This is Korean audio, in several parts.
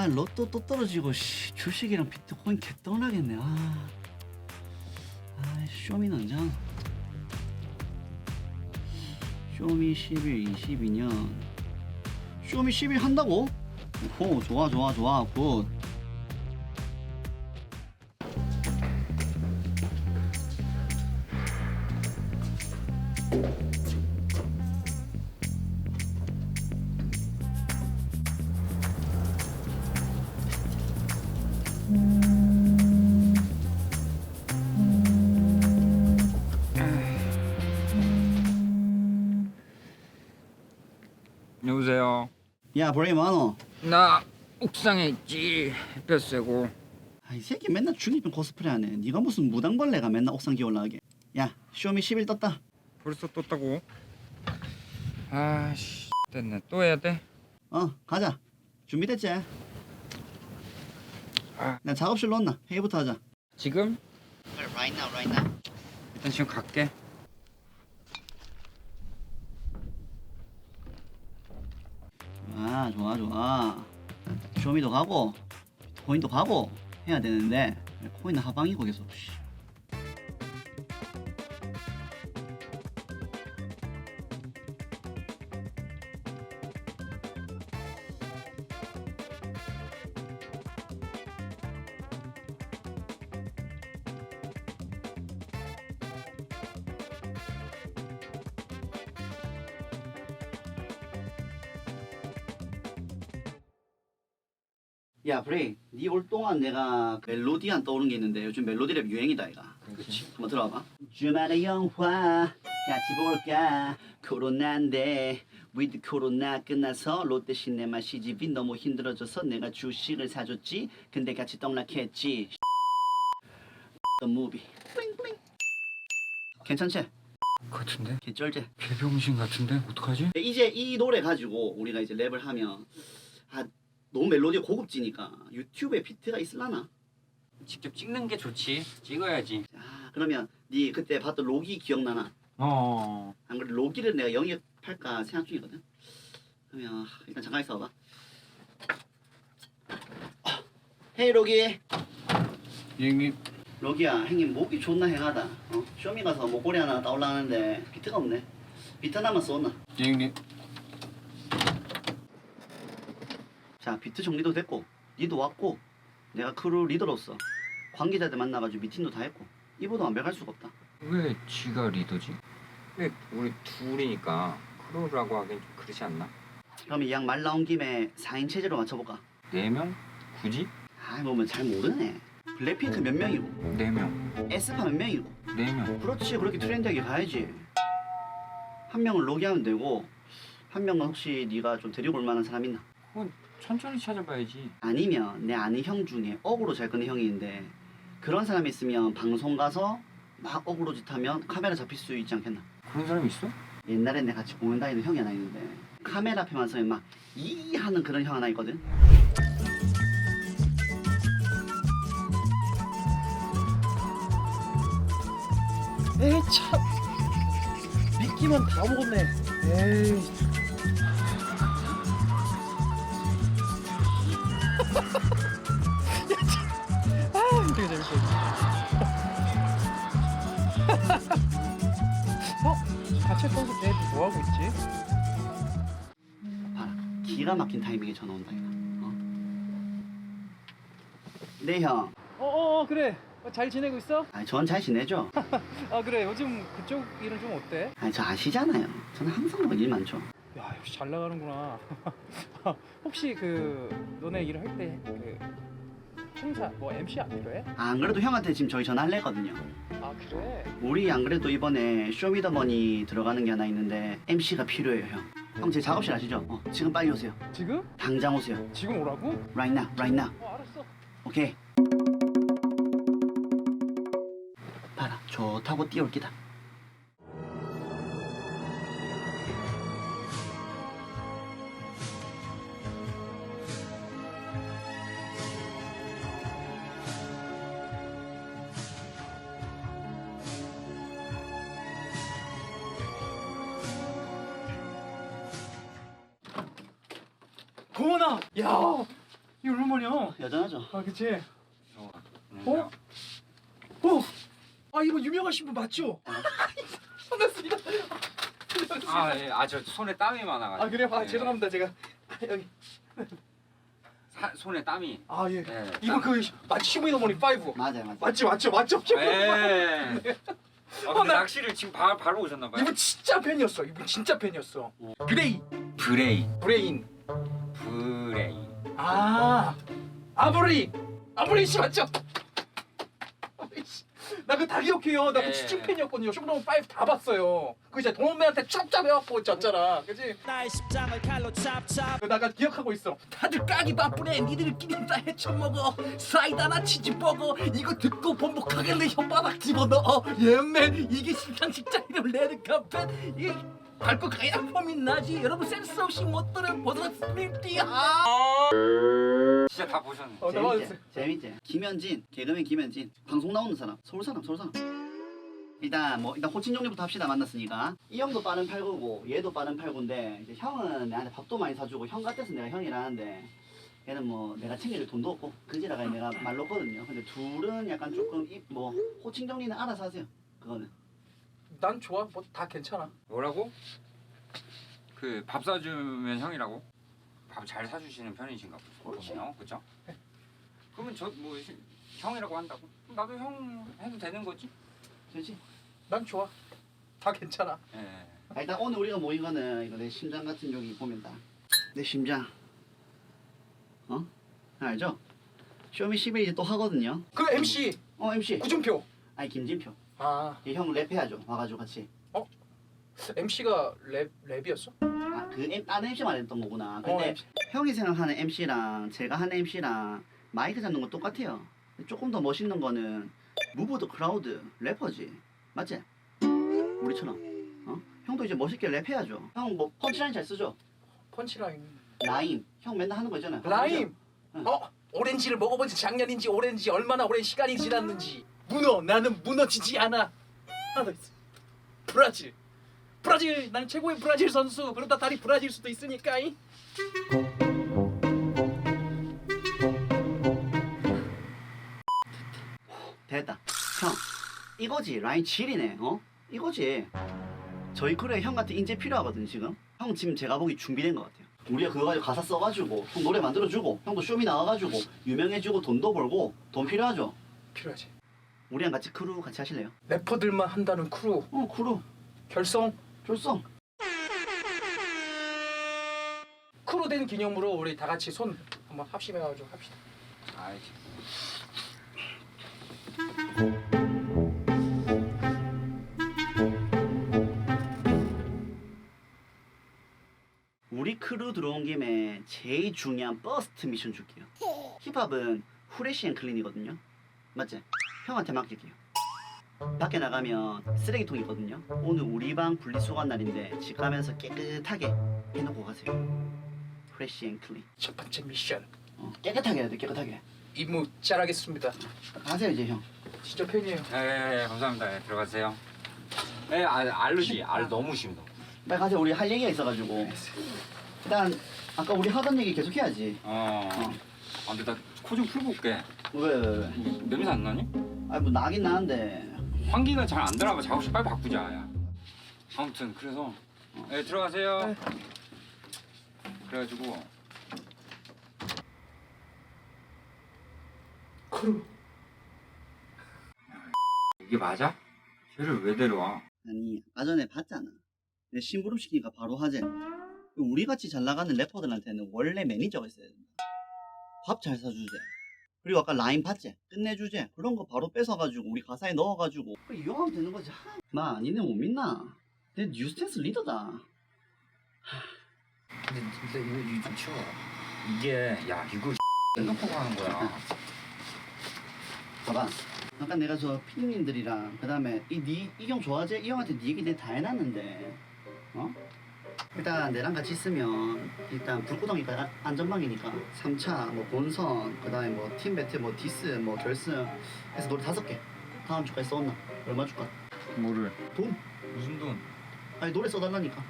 아 로또 또 떨어지고 씨, 주식이랑 비트코인 개떡나겠네. 아, 아 언제 하나? 쇼미 11, 22년. 쇼미 11 한다고? 오 좋아 좋아 좋아. 굿 야 브레이 마노 나 옥상에 있지. 햇볕 쐬고. 아, 이 새끼 맨날 중이병 코스프레 하네 네가 무슨 무당벌레가 맨날 옥상 기올라가게 야 쇼미 11 떴다 벌써 떴다고? 아씨 됐네. 또 해야 돼? 어 가자 준비됐지? 아. 나 작업실로 온나 회의부터 하자 지금? right now right now 일단 지금 갈게. 아 좋아 좋아 쇼미도 가고 코인도 가고 해야 되는데 코인은 하방이고 계속 씨. 야 브레이 니올 동안 내가 멜로디 안 떠오른 게 있는데 요즘 멜로디 랩 유행이다 이가 그렇지. 한번 들어봐봐 주말의 영화 같이 볼까 코로나인데 위드 코로나 끝나서 롯데 시네마 CGV 너무 힘들어져서 내가 주식을 사줬지 근데 같이 떡락했지 The movie 블링블링 괜찮지? 같은데? 개쩔지? 개병신 같은데? 어떡하지? 이제 이 노래 가지고 우리가 이제 랩을 하면 아 너무 멜로디가 고급지니까 유튜브에 비트가 있을라나? 직접 찍는 게 좋지. 찍어야지. 아 그러면 네 그때 봤던 로기 기억나나? 어. 안 그래 로기를 내가 영입할까 생각 중이거든. 그러면 일단 잠깐 있어봐. 아, 헤이 로기. 형님. 로기야 형님 목이 존나 행하다. 어? 쇼미 가서 목걸이 하나 따올라는데 비트가 없네. 비트 하나만 써온나. 형님. 자 비트 정리도 됐고 니도 왔고 내가 크루 리더로서 관계자들 만나가지고 미팅도 다 했고 이보다 완벽할 수가 없다. 왜 지가 리더지? 왜 우리 둘이니까 크루라고 하긴 좀 그러지 않나? 그럼 이 양 말 나온 김에 4인 체제로 맞춰볼까? 네 명? 굳이? 아이 뭐면 잘 모르네. 블랙핑크 몇 명이고 네 명. 에스파 몇 명이고 네 명. 그렇지 그렇게 트렌디하게 가야지 한 명은 로기하면 되고 한 명은 혹시 네가 좀 데리고 올 만한 사람 있나? 천천히 찾아봐야지. 아니면 내 아는 형 중에 어그로 잘 끄는 형이 있는데 그런 사람이 있으면 방송 가서 막 어그로 짓하면 카메라 잡힐 수 있지 않겠나? 그런 사람 있어? 옛날에 내가 같이 공연 다니는 형이 하나 있는데 카메라 앞에만 서면 막이 하는 그런 형 하나 있거든 에이 참 미끼만 다 먹었네 에이 되게 재밌어 어? 자체 선수 쟤 뭐하고 있지? 봐라 기가 막힌 타이밍에 전화 온다 이거 어? 네형 어어 그래 어, 잘 지내고 있어? 아, 전 잘 지내죠? 아 그래 요즘 그쪽 일은 좀 어때? 아니 저 아시잖아요 저는 항상 뭐일 많죠 야 역시 잘 나가는구나 혹시 그 너네 일을 할때그 행사 뭐 MC 안 필요해? 아, 안 그래도 형한테 지금 저희 전화할래 했거든요 아 그래? 우리 안 그래도 이번에 쇼미더머니 들어가는 게 하나 있는데 MC가 필요해요 형. 형 제 작업실 아시죠? 어, 지금 빨리 오세요. 지금? 당장 오세요. 지금 오라고? Right now, right now. 어 알았어 오케이. 봐라, 좋다고 뛰어올 기다. 아 그치? 어? 어? 어? 아 이거 유명하신 분 맞죠? 반갑습니다. 아, 예. 아, 저 손에 땀이 많아가지고. 아 그래요? 아 예. 죄송합니다 제가 아, 여기 사, 손에 땀이. 아 예. 예. 이거 그 마치 모니 5 맞아요, 맞아요. 맞지 맞죠 맞죠? 예. 아, 어, 근데 나- 낚시를 지금 바, 바로 오셨나봐요. 이분 진짜 팬이었어. 이분 진짜 팬이었어. 그레이 브레이. 브레인. 브레이. 아 아브리 아브리 씨 맞죠? 씨. 나그 다 기억해요. 나 그 네. 진짜 팬이었거든요. 쇼노 5다 봤어요. 그 이제 동원배한테 찹찹 해갖고 졌잖아. 그지? 나의 십장을 칼로 찹찹 그 나가 기억하고 있어. 다들 까기 바쁘네. 니들끼리 다 헤쳐먹어. 사이다나 치즈버거. 이거 듣고 번복하게 내 혓바닥 집어넣어. 예맨 이게 식당 직장 이름 레드 카펫. 이 밟고 가야 폼이 나지. 여러분 센스 없이 못 들은 보드라 스피리티야. 진짜 다 보셨네. 어, 재밌지? 나와주세요. 재밌지? 김현진, 개그맨 김현진. 방송 나오는 사람, 서울 사람, 서울 사람. 일단 뭐 일단 호칭 정리부터 합시다 만났으니까 이 형도 빠른 팔구고 얘도 빠른 팔구인데 이제 형은 나한테 밥도 많이 사주고 형 같아서 내가 형이라 하는데 얘는 뭐 내가 챙겨줄 돈도 없고 그지라가 내가 말 놓거든요 근데 둘은 약간 조금 이, 뭐 호칭 정리는 알아서 하세요 그거는 난 좋아. 뭐 다 괜찮아. 뭐라고? 그 밥 사주면 형이라고? 밥 잘 사주시는 편이신가 보네요. 그죠? 그러면 저 뭐 형이라고 한다고? 나도 형 해도 되는 거지? 그렇지? 난 좋아. 다 괜찮아. 예. 아, 일단 오늘 우리가 모인 거는 이거 내 심장 같은 여기 보면 다 내 심장 어? 알죠? 쇼미 11 이제 또 하거든요 그 MC 어 MC 구준표. 아니 김진표 아 얘형 랩해야죠 와가지고 같이 MC가 랩 랩이었어? 아그 다른 MC만 했던 거구나 어, 근데 MC. 형이 생각하는 MC랑 제가 하는 MC랑 마이크 잡는 거 똑같아요 조금 더 멋있는 거는 무브 더 크라우드 래퍼지 맞지? 우리처럼 어? 형도 이제 멋있게 랩해야죠 형 뭐 펀치라인 잘 쓰죠? 펀치라인. 라임 형 맨날 하는 거 있잖아요 라임. 응. 어 오렌지를 먹어본 지 작년인지 오렌지 얼마나 오랜 시간이 지났는지. 문어 나는 무너지지 않아. 하나 더 있어. 브라질. 브라질 난 최고의 브라질 선수. 그러다 다리 부러질 수도 있으니까. 이. 됐다 형 이거지 라인 7이네 어? 이거지 저희 크루에 형 같은 인재 필요하거든 지금 형 지금 제가 보기 준비된 것 같아요 우리가 그거 가지고 가사 써가지고 형 노래 만들어주고 형도 쇼미 나와가지고 유명해지고 돈도 벌고 돈 필요하죠 필요하지. 우리랑 같이 크루 같이 하실래요? 래퍼들만 한다는 크루 어 크루 결성. 좋소 크루 된 기념으로 우리 다 같이 손 한번 합심해가지고 합시다. 아이. 우리 크루 들어온 김에 제일 중요한 버스트 미션 줄게요 힙합은 후레쉬 앤 클린이거든요 맞지? 형한테 맡길게요 밖에 나가면 쓰레기통이거든요 오늘 우리 방 분리수거한 날인데 집 가면서 깨끗하게 해놓고 가세요 후레쉬 앤 클린 첫 번째 미션 어, 깨끗하게 해야 돼 깨끗하게 임무 잘하겠습니다. 가세요 이제 형 진짜 팬이에요. 예, 예, 예, 감사합니다. 예, 들어가세요. 예, 알, 알르지. 알 너무 심해. 빨리 가세요 우리 할 얘기가 있어가지고 일단 아까 우리 하던 얘기 계속 해야지 어. 어. 아, 근데 나 코 좀 풀고 올게. 왜왜 왜? 뭐, 냄새 안 나니? 아니 뭐 나긴 나는데 환기가 잘안 되나 작업실 빨리 바꾸자. 야. 아무튼 그래서 예, 들어가세요. 네. 그래가지고 크루. 이게 맞아? 쟤를 왜 데려와? 아니 아까 전에 봤잖아 내 심부름 시키니까 바로 하재 우리 같이 잘 나가는 래퍼들한테는 원래 매니저가 있어야 된다 밥 잘 사주재 그리고 아까 라인 봤지 끝내주재 그런 거 바로 뺏어가지고 우리 가사에 넣어가지고 그 이용하면 되는 거지 하, 마 니네 못 믿나 내 뉴스텐스 리더다 근데 진짜 이거 이거 좀 치워. 이게 야 이거 생각하고 하는 거야. 봐봐 아까 내가 저 피디님들이랑 그 다음에 이형 좋아하지? 이 형한테 네 얘기 내가 다 해놨는데 어? 일단 내랑 같이 있으면 일단 불구덩이가 아- 안전망이니까 3차 뭐 본선 그 다음에 뭐 팀 배틀 뭐 디스 뭐 결승 해서 노래 다섯 개 다음 주까지 써온나 얼마 줄까? 뭐를? 돈 무슨 돈? 아니 노래 써달라니까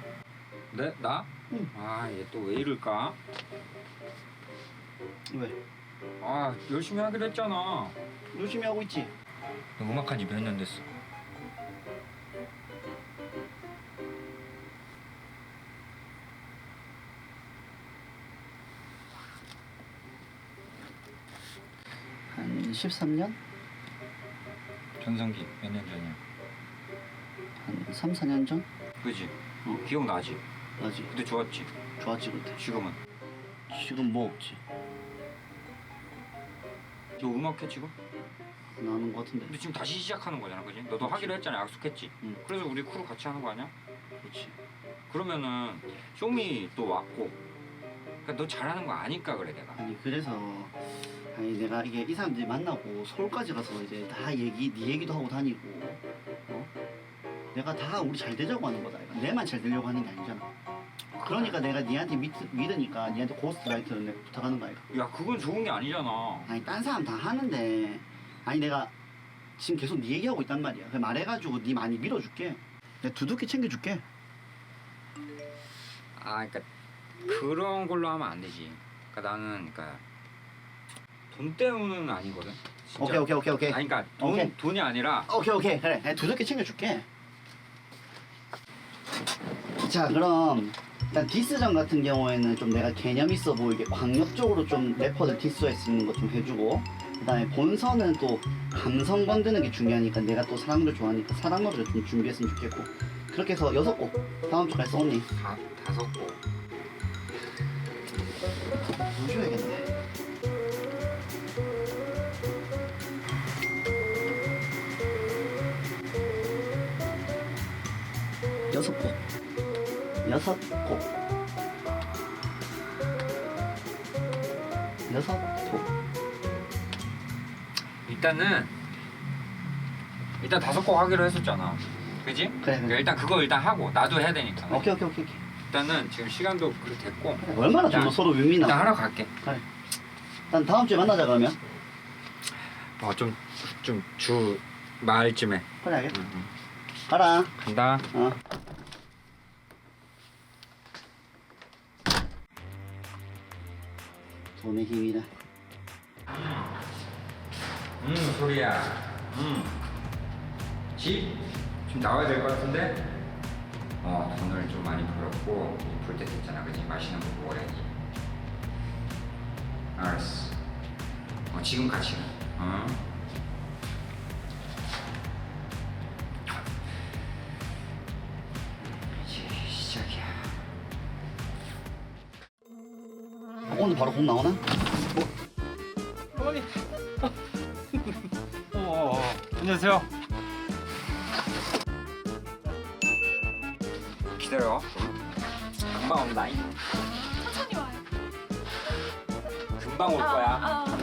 네? 나? 응. 아 얘 또 왜 이럴까? 왜? 아 열심히 하기로 했잖아. 열심히 하고 있지. 너 음악한 지 몇 년 됐어? 한 13년? 전성기 몇 년 전이야? 한 3, 4년 전? 그지? 어. 기억나지? 맞지. 그때 좋았지. 좋았지 그때. 지금은 지금 뭐 없지. 너 음악해 지금? 나는 것 같은데. 근데 지금 다시 시작하는 거잖아, 그지? 너도 그치. 하기로 했잖아, 약속했지. 응. 그래서 우리 크루 같이 하는 거 아니야? 그렇지. 그러면은 쇼미 또 왔고, 그러니까 너 잘하는 거 아니까 그래 내가. 아니 그래서 아니 내가 이게 이 사람들이 만나고 서울까지 가서 이제 다 얘기 네 얘기도 하고 다니고 어? 내가 다 우리 잘 되자고 하는 거다 이거. 내만 잘 되려고 하는 게 아니잖아 그러니까 내가 니한테 믿, 믿으니까 니한테 고스트라이트를 내가 부탁하는 거야 이거. 야, 그건 좋은 게 아니잖아. 아니 딴 사람 다 하는데 아니 내가 지금 계속 네 얘기하고 있단 말이야 그래 말해가지고 네 많이 밀어줄게 내가 두둑히 챙겨줄게 아, 그러니까 그런 걸로 하면 안 되지. 그러니까 나는 그러니까 돈 때문은 아니거든. 진짜. 오케이 오케이 오케이 오케이 아니, 그러니까 돈 오케이. 돈이 아니라 오케이 오케이 그래 내가 두둑히 챙겨줄게 자 그럼 일단 디스전 같은 경우에는 좀 내가 개념 있어 보이게 광역적으로 좀 래퍼들 디스할 수 있는 거좀 해주고 그 다음에 본선은 또 감성 건드는 게 중요하니까 내가 또 사랑도 좋아하니까 사랑 노래를 좀 준비했으면 좋겠고 그렇게 해서 여섯 곡 다음 주까지 써온니 다 다섯 곡. 보셔야겠네 여섯 곡. 여섯 곡. 여섯 곡. 일단은 일단 다섯 곡 하기로 했었잖아. 그지? 그래, 그러니까 그래. 일단 그거 일단 하고 나도 해야 되니까. 오케이 오케이 오케이 오케이. 일단은 지금 시간도 그렇게 됐고. 그래, 얼마나 정도 서로 일단 윈윈하고. 하러 갈게. 일단 다음 주에 만나자 그러면. 어좀좀 주 말쯤에. 그래 알겠다 가라. 간다. 어 돈의 힘이다 음 소리야. 음. 집? 좀 나와야 될 것 같은데? 어 돈을 좀 많이 벌었고 볼때 됐잖아 그지? 맛있는 거 먹어야지 알았어 어 지금 같이 가 어? 공 나오나? 어머니 어, 안녕하세요 기다려 금방 온다 천천히 와요. 금방 올 거야 아, 아.